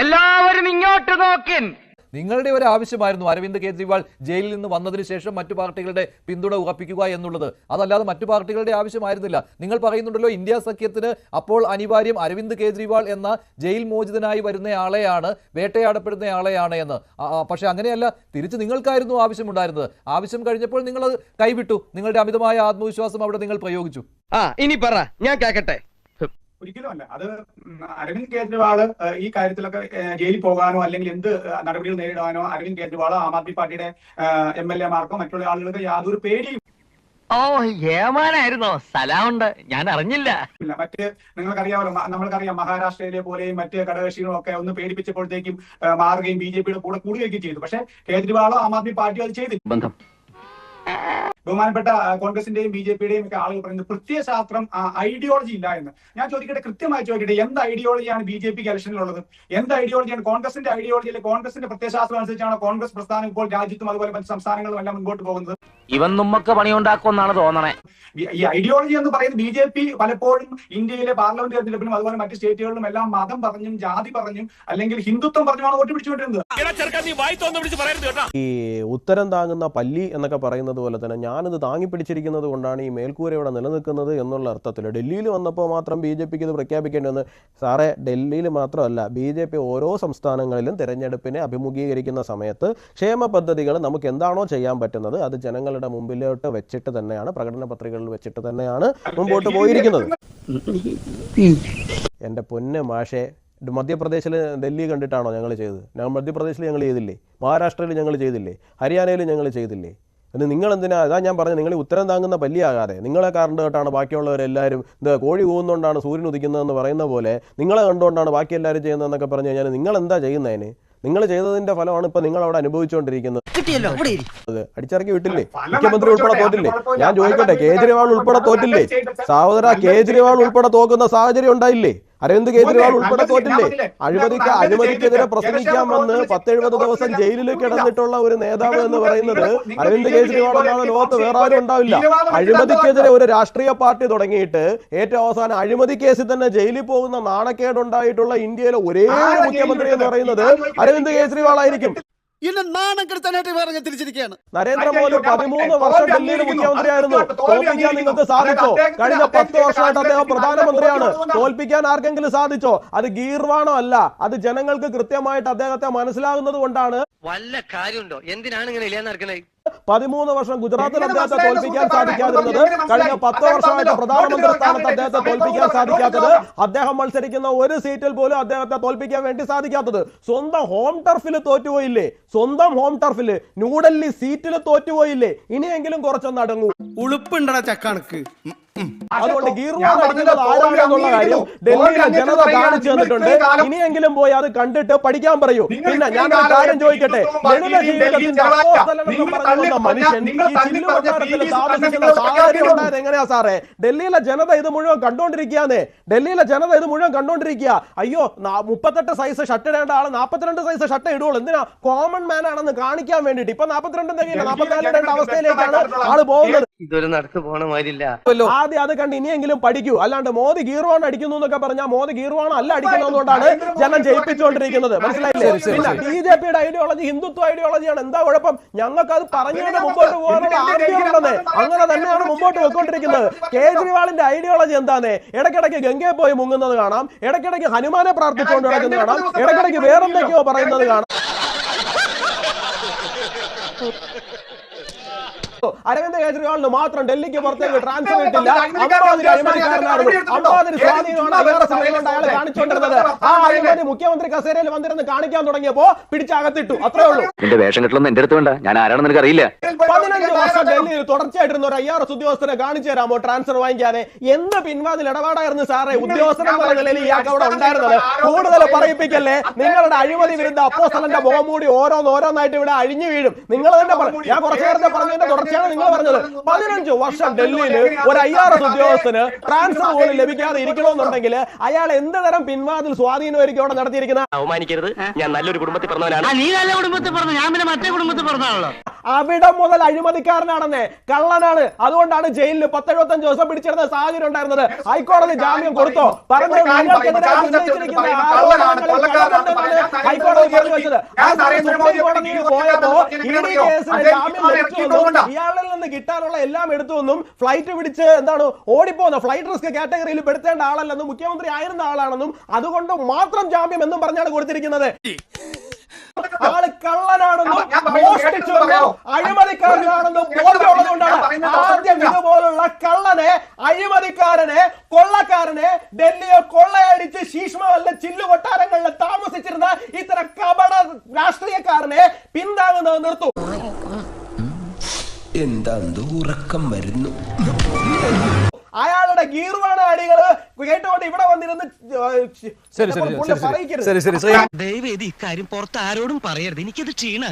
എല്ലാവരും ഇങ്ങോട്ട് നോക്കിൻ. നിങ്ങളുടെ ഒരു ആവശ്യമായിരുന്നു അരവിന്ദ് കെജ്രിവാൾ ജയിലിൽ നിന്ന് വന്നതിന് ശേഷം മറ്റു പാർട്ടികളുടെ പിന്തുണ ഉറപ്പിക്കുക എന്നുള്ളത്. അതല്ലാതെ മറ്റു പാർട്ടികളുടെ ആവശ്യമായിരുന്നില്ല. നിങ്ങൾ പറയുന്നുണ്ടല്ലോ ഇന്ത്യ സഖ്യത്തിന് അപ്പോൾ അനിവാര്യം അരവിന്ദ് കെജ്രിവാൾ എന്ന ജയിൽ മോചിതനായി വരുന്ന ആളെയാണ് വേട്ടയാടപ്പെടുന്ന ആളെയാണ് എന്ന്. പക്ഷേ അങ്ങനെയല്ല തിരിച്ച് നിങ്ങൾക്കായിരുന്നു ആവശ്യമുണ്ടായിരുന്നത്. ആവശ്യം കഴിഞ്ഞപ്പോൾ നിങ്ങൾ അത് കൈവിട്ടു. നിങ്ങളുടെ അമിതമായ ആത്മവിശ്വാസം അവിടെ നിങ്ങൾ പ്രയോഗിച്ചു. ആ ഇനി പറ. ഞാൻ കേക്കട്ടെ. ഒരിക്കലും അല്ല. അത് അരവിന്ദ് കേജ്രിവാൾ ഈ കാര്യത്തിലൊക്കെ ജയിലിൽ പോകാനോ അല്ലെങ്കിൽ എന്ത് നടപടികൾ നേരിടാനോ അരവിന്ദ് കേജ്രിവാൾ ആം ആദ്മി പാർട്ടിയുടെ എം എൽ എമാർക്കോ മറ്റുള്ള ആളുകൾക്ക് യാതൊരു പേടിയും ഓ ഏമാനായിരുന്നോ? സ്ഥലമുണ്ട്. ഞാൻ അറിഞ്ഞില്ല. ഇല്ല. മറ്റ് നിങ്ങൾക്കറിയാമല്ലോ നമ്മൾക്കറിയാം മഹാരാഷ്ട്രയിലെ പോലെയും മറ്റ് ഘടകകക്ഷികളും ഒക്കെ ഒന്ന് പേടിപ്പിച്ചപ്പോഴത്തേക്കും മാറുകയും ബി ജെ പിയുടെ കൂടെ കൂടുകയൊക്കെ ചെയ്തു. പക്ഷേ കേജ്രിവാളോ ആം ആദ്മി പാർട്ടിയോ അത് ചെയ്തില്ല. ബന്ധം. ബഹുമാനപ്പെട്ട കോൺഗ്രസിന്റെയും ബി ജെ പിയുടെയും ഒക്കെ ആളുകൾ പറയുന്നത് പ്രത്യയശാസ്ത്രം ഐഡിയോളജി ഇല്ല എന്ന്. ഞാൻ ചോദിക്കട്ടെ കൃത്യമായി ചോദിക്കട്ടെ എന്ത് ഐഡിയോളജിയാണ് ബി ജെ പിക്ക് ഇലക്ഷനിലുള്ളത് എന്ത് ഐഡിയോളജിയാണ് കോൺഗ്രസിന്റെ ഐഡിയോളജി അല്ലെങ്കിൽ കോൺഗ്രസിന്റെ പ്രത്യയശാസ്ത്രം അനുസരിച്ചാണ് കോൺഗ്രസ് പ്രസ്ഥാനം ഇപ്പോൾ രാജ്യത്തും അതുപോലെ മറ്റ് സംസ്ഥാനങ്ങളും എല്ലാം മുൻപോട്ട് പോകുന്നത്? ഇവൻ നമ്മക്ക് പണിയുണ്ടാക്കുമെന്നാണ് തോന്നണേ. ഈ- ഈ ഐഡിയോളജി എന്ന് പറയുന്നത് ബി ജെ പി പലപ്പോഴും ഇന്ത്യയിലെ പാർലമെന്റ് തെരഞ്ഞെടുപ്പിലും അതുപോലെ മറ്റ് സ്റ്റേറ്റുകളിലും എല്ലാം മതം പറഞ്ഞും ജാതി പറഞ്ഞും അല്ലെങ്കിൽ ഹിന്ദുത്വം പറഞ്ഞുമാണ് വോട്ട് പിടിച്ചുകൊണ്ടിരുന്നത്. ഈ ഉത്തരം താങ്ങുന്ന പല്ലി എന്നൊക്കെ പറയുന്നത് പോലെ തന്നെ ഞാനിത് താങ്ങി പിടിച്ചിരിക്കുന്നത് കൊണ്ടാണ് ഈ മേൽക്കൂര ഇവിടെ നിലനിൽക്കുന്നത് എന്നുള്ള അർത്ഥത്തിൽ. ഡൽഹിയിൽ വന്നപ്പോൾ മാത്രം ബി ജെ പിക്ക് ഇത് പ്രഖ്യാപിക്കേണ്ടി വന്ന്. സാറേ ഡൽഹിയിൽ മാത്രമല്ല ബി ജെ പി ഓരോ സംസ്ഥാനങ്ങളിലും തിരഞ്ഞെടുപ്പിനെ അഭിമുഖീകരിക്കുന്ന സമയത്ത് ക്ഷേമ പദ്ധതികൾ നമുക്ക് എന്താണോ ചെയ്യാൻ പറ്റുന്നത് അത് ജനങ്ങളുടെ മുമ്പിലോട്ട് വെച്ചിട്ട് തന്നെയാണ് പ്രകടന പത്രികകളിൽ വെച്ചിട്ട് തന്നെയാണ് മുമ്പോട്ട് പോയിരിക്കുന്നത്. എന്റെ പൊന്ന് മാഷെ മധ്യപ്രദേശിൽ ഡൽഹി കണ്ടിട്ടാണോ ഞങ്ങൾ ചെയ്തത്? ഞങ്ങൾ മധ്യപ്രദേശിൽ ഞങ്ങൾ ചെയ്തില്ലേ? മഹാരാഷ്ട്രയിൽ ഞങ്ങൾ ചെയ്തില്ലേ? ഹരിയാനയിൽ ഞങ്ങൾ ചെയ്തില്ലേ? എന്ന് നിങ്ങൾ എന്തിനാ അതാ ഞാൻ പറഞ്ഞത് നിങ്ങൾ ഉത്തരം താങ്ങുന്ന പല്ലിയാകാതെ നിങ്ങളെ കാരണം കേട്ടാണ് ബാക്കിയുള്ളവരെല്ലാവരും ഇത് കോഴി പോകുന്നതുകൊണ്ടാണ് സൂര്യൻ ഉദിക്കുന്നതെന്ന് പറയുന്ന പോലെ നിങ്ങളെ കണ്ടുകൊണ്ടാണ് ബാക്കി എല്ലാവരും ചെയ്യുന്നതെന്നൊക്കെ പറഞ്ഞു കഴിഞ്ഞാൽ നിങ്ങൾ എന്താ ചെയ്യുന്നതിന്? നിങ്ങൾ ചെയ്തതിന്റെ ഫലമാണ് ഇപ്പൊ നിങ്ങൾ അവിടെ അനുഭവിച്ചുകൊണ്ടിരിക്കുന്നത്. കിട്ടിയല്ലോ ഇവിടെ ഇരി. അത് അടിച്ചിറക്കി വിട്ടില്ലേ? മുഖ്യമന്ത്രി ഉൾപ്പെടെ തോറ്റില്ലേ? ഞാൻ ചോദിക്കട്ടെ കേജ്രിവാൾ ഉൾപ്പെടെ തോറ്റില്ലേ? സഹോദര കേജ്രിവാൾ ഉൾപ്പെടെ തോക്കുന്ന സാഹചര്യം ഉണ്ടായില്ലേ? അരവിന്ദ് കേജ്രിവാൾ ഉൾപ്പെടെ തോറ്റില്ലേ? അഴിമതിക്ക് അഴിമതിക്കെതിരെ പ്രസംഗിക്കാൻ വന്ന് പത്തെഴുപത് ദിവസം ജയിലിൽ കിടന്നിട്ടുള്ള ഒരു നേതാവ് എന്ന് പറയുന്നത് അരവിന്ദ് കേജ്രിവാൾ എന്നാണ് ലോകത്ത് വേറെ ആരും ഉണ്ടാവില്ല. അഴിമതിക്കെതിരെ ഒരു രാഷ്ട്രീയ പാർട്ടി തുടങ്ങിയിട്ട് ഏറ്റവും അവസാനം അഴിമതി കേസിൽ തന്നെ ജയിലിൽ പോകുന്ന നാണക്കേടുണ്ടായിട്ടുള്ള ഇന്ത്യയിലെ ഒരേ മുഖ്യമന്ത്രി എന്ന് പറയുന്നത് അരവിന്ദ് കേജ്രിവാൾ ആയിരിക്കും. എന്നെ നാണം കെടുത്താനായിട്ട് വേറെ തിരിച്ചിരിക്കുകയാണ്. നരേന്ദ്രമോദി പതിമൂന്ന് വർഷം ഡൽഹിയിൽ മുഖ്യമന്ത്രിയായിരുന്നു. തോൽപ്പിക്കാൻ നിങ്ങൾക്ക് സാധിച്ചോ? കഴിഞ്ഞ പത്ത് വർഷമായിട്ട് അദ്ദേഹം പ്രധാനമന്ത്രിയാണ്. തോൽപ്പിക്കാൻ ആർക്കെങ്കിലും സാധിച്ചോ? അത് ഗീർവാണോ അല്ല. അത് ജനങ്ങൾക്ക് കൃത്യമായിട്ട് അദ്ദേഹത്തെ മനസ്സിലാകുന്നത് കൊണ്ടാണ്. വല്ല കാര്യമുണ്ടോ? എന്തിനാണ് ഇങ്ങനെ ഇല്ലാന്ന് നടക്കണേ? പതിമൂന്ന് വർഷം ഗുജറാത്തിൽ അദ്ദേഹത്തെ തോൽപ്പിക്കാൻ സാധിക്കാതിരുന്നത്? കഴിഞ്ഞ പത്ത് വർഷമായിട്ട് പ്രധാനമന്ത്രി സ്ഥാനത്ത് അദ്ദേഹത്തെ തോൽപ്പിക്കാൻ സാധിക്കാത്തത്? അദ്ദേഹം മത്സരിക്കുന്ന ഒരു സീറ്റിൽ പോലും അദ്ദേഹത്തെ തോൽപ്പിക്കാൻ വേണ്ടി സാധിക്കാത്തത്. സ്വന്തം ഹോം ടർഫിൽ തോറ്റുപോയില്ലേ? സ്വന്തം ഹോം ടർഫിൽ ന്യൂഡൽഹി സീറ്റിൽ തോറ്റുപോയില്ലേ? ഇനിയെങ്കിലും കുറച്ചൊന്ന് അടങ്ങൂ. ഉളുപ്പുണ്ടടാ ചക്കണക്ക്. അതുകൊണ്ട് ഗീർവാൺ അടിക്കുന്നത് ആരാണെന്നുള്ള കാര്യം ഡൽഹിയിലെ ജനത കാണിച്ചു തന്നിട്ടുണ്ട്. ഇനിയെങ്കിലും പോയി അത് കണ്ടിട്ട് പഠിക്കാൻ പറയൂ. പിന്നെ ഞാൻ ഒരു കാര്യം ചോദിക്കട്ടെ. ലളിത ജീവിതത്തിന്റെ അപ്പോസ്തലൻ എന്ന് മനുഷ്യൻ ഈ ചില്ലു കൊട്ടാരത്തിൽ താമസിക്കുന്ന സാഹചര്യം ഉണ്ടായത് എങ്ങനെയാ സാറേ? ഡൽഹിയിലെ ജനത ഇത് മുഴുവൻ കണ്ടോണ്ടിരിക്കുകയാന്നേ ഡൽഹിയിലെ ജനത ഇത് മുഴുവൻ കണ്ടോണ്ടിരിക്കുക. അയ്യോ മുപ്പത്തെട്ട് സൈസ് ഷർട്ട് ഇടേണ്ട ആൾ നാപ്പത്തിരണ്ട് സൈസ് ഷർട്ട് ഇടുള്ളൂ എന്തിനാ? കോമൺ മാൻ ആണെന്ന് കാണിക്കാൻ വേണ്ടിട്ട് ഇപ്പൊ നാപ്പത്തിരണ്ടും തികയില്ല നാപ്പത്തിനാലിടേണ്ട അവസ്ഥയിലേക്കാണ് ആൾ പോകുന്നത്. ഇതൊരു നടക്ക് പോണ മാതിരില്ല. ആദ്യം അത് കണ്ട് ഇനിയെങ്കിലും പഠിക്കൂ. അല്ലാണ്ട് മോദി ഗീർവാൺ അടിക്കുന്നു എന്നൊക്കെ പറഞ്ഞാൽ മോദി ഗീർവാൺ അല്ല അടിക്കുന്നതുകൊണ്ടാണ് ജനം ജയിപ്പിച്ചുകൊണ്ടിരിക്കുന്നത് മനസ്സിലായില്ലേ? പിന്നെ ബി ജെ പിയുടെ ഐഡിയോളജി ഹിന്ദുത്വ ഐഡിയോളജിയാണ് എന്താ കുഴപ്പം? ഞങ്ങൾക്ക് അത് പറഞ്ഞുകൊണ്ട് മുമ്പോട്ട് പോകാനുള്ള ആഗ്രഹമുണ്ടെന്ന് അങ്ങനെ തന്നെയാണ് മുമ്പോട്ട് പോയിക്കൊണ്ടിരിക്കുന്നത് കേജ്രിവാളിന്റെ ഐഡിയോളജി എന്താണ് ഇടയ്ക്കിടയ്ക്ക് ഗംഗയെ പോയി മുങ്ങുന്നത് കാണാം. ഇടയ്ക്കിടയ്ക്ക് ഹനുമാനെ പ്രാർത്ഥിച്ചുകൊണ്ട് നടക്കുന്നത് കാണാം. ഇടയ്ക്കിടയ്ക്ക് വേറെന്തൊക്കെയോ പറയുന്നത് കാണാം. അരവിന്ദ് കേജ്രിവാളിന് മാത്രം ഡൽഹിക്ക് പുറത്തേക്ക് ട്രാൻസ്ഫർ കിട്ടില്ല സ്വാധീനമാണ് വേറെ സമയങ്ങളുണ്ട് അയാൾ കാണിച്ചുകൊണ്ടിരുന്നത് ആ അഴിമതി മുഖ്യമന്ത്രി കസേരയിൽ വന്നിരുന്ന് കാണിക്കാൻ തുടങ്ങിയപ്പോ പിടിച്ചകത്തിട്ടു. അത്രേ ഉള്ളൂ. എന്റെ വേഷം കെട്ടലൊന്നും എന്റെ അടുത്ത് വേണ്ട. ഞാൻ ആരാണെന്ന് എനിക്ക് അറിയില്ല പതിനഞ്ച് വർഷം ഡൽഹിയിൽ തുടർച്ചയായിട്ടിരുന്ന ഒരു ഐ ആർ എസ് ഉദ്യോഗസ്ഥനെ കാണിച്ചു തരാമോ ട്രാൻസ്ഫർ വാങ്ങിക്കാതെ? എന്ത് പിൻവാതിൽ ഇടപാടായിരുന്നു സാറേ. ഉദ്യോഗസ്ഥനെ നിലയിൽ ഇയാൾക്ക് അവിടെ ഉണ്ടായിരുന്നത്. കൂടുതൽ പറയിപ്പിക്കല്ലേ? നിങ്ങളുടെ അഴിമതി വിരുദ്ധ അപ്പോസ്തലന്റെ മുഖം മൂടി ഓരോന്നോരോന്നായിട്ട് ഇവിടെ അഴിഞ്ഞു വീഴും. നിങ്ങൾ തന്നെ പറ- ഞാൻ കുറച്ചു നേരത്തെ പറഞ്ഞതിന്റെ തുടർച്ചയാണ് നിങ്ങൾ പറഞ്ഞത് പതിനഞ്ച് വർഷം ഡൽഹിയിൽ ഒരു ഐ ആർ എസ് ഉദ്യോഗസ്ഥന് ട്രാൻസ്ഫർ പോലും ലഭിക്കാതെ ഇരിക്കണമെന്നുണ്ടെങ്കിൽ അയാൾ എന്ത് തരം പിൻവാതിൽ സ്വാധീനമായിരിക്കും അവിടെ നടത്തിയിരിക്കുന്നത്? അവമാനിക്കരുത്. ഞാൻ നല്ലൊരു കുടുംബത്തിൽ പറഞ്ഞവനാണ് നീ നല്ല കുടുംബത്തിൽ പറഞ്ഞു ഞാൻ പിന്നെ മറ്റേ കുടുംബത്തിൽ പറഞ്ഞാണല്ലോ അവിടെ മുതൽ അഴിമതിക്കാരനാണെന്ന്. കള്ളനാണ്. അതുകൊണ്ടാണ് ജയിലിൽ പത്തെഴുപത്തഞ്ച് ദിവസം പിടിച്ചിരുന്ന സാഹചര്യം ഉണ്ടായിരുന്നത്. ഹൈക്കോടതി ജാമ്യം കൊടുത്തോ? പറഞ്ഞു ഹൈക്കോടതി വെച്ചത് കോടതിയിൽ പോയപ്പോ? കേസിന് ജാമ്യം ലഭിച്ചു ഇയാളിൽ നിന്ന് കിട്ടാനുള്ള എല്ലാം എടുത്തു എന്നും ഫ്ലൈറ്റ് പിടിച്ച് എന്താണ് ഓടിപ്പോന്ന ഫ്ലൈറ്റ് റിസ്ക് കാറ്റഗറിയിൽ പെടുത്തേണ്ട ആളല്ലെന്നും മുഖ്യമന്ത്രി ആയിരുന്ന ആളാണെന്നും അതുകൊണ്ട് മാത്രം ജാമ്യം എന്നും പറഞ്ഞാണ് കൊടുത്തിരിക്കുന്നത്. ആൾ കള്ളനാണെന്നും മോഷ്ടിച്ചെന്നും? അഴിമതിക്കാരനാണെന്നും ഞാൻ ബോധ്യമുള്ളതുകൊണ്ടാണ് ആദ്യം ഇതുപോലുള്ള കള്ളനെ അഴിമതിക്കാരനെ കൊള്ളക്കാരനെ ഡൽഹിയെ കൊള്ളയടിച്ച് ശീഷ്മവല്ല ചില്ലു കൊട്ടാരങ്ങളിൽ താമസിച്ചിരുന്ന ഇത്തരം കപട രാഷ്ട്രീയക്കാരനെ പിന്താങ്ങുന്നത് നിർത്തും. എന്താ ഉറക്കം വരുന്നു? അയാളുടെ ഗീർവാണ അടികൾ കേട്ടുകൊണ്ട് ഇവിടെ വന്നിരുന്ന് ശരി ശരി ശരി ശരി പറയിക്കരുത്. ദയവേദി ഇക്കാര്യം പുറത്ത് ആരോടും പറയരുത് എനിക്കത് ക്ഷീണ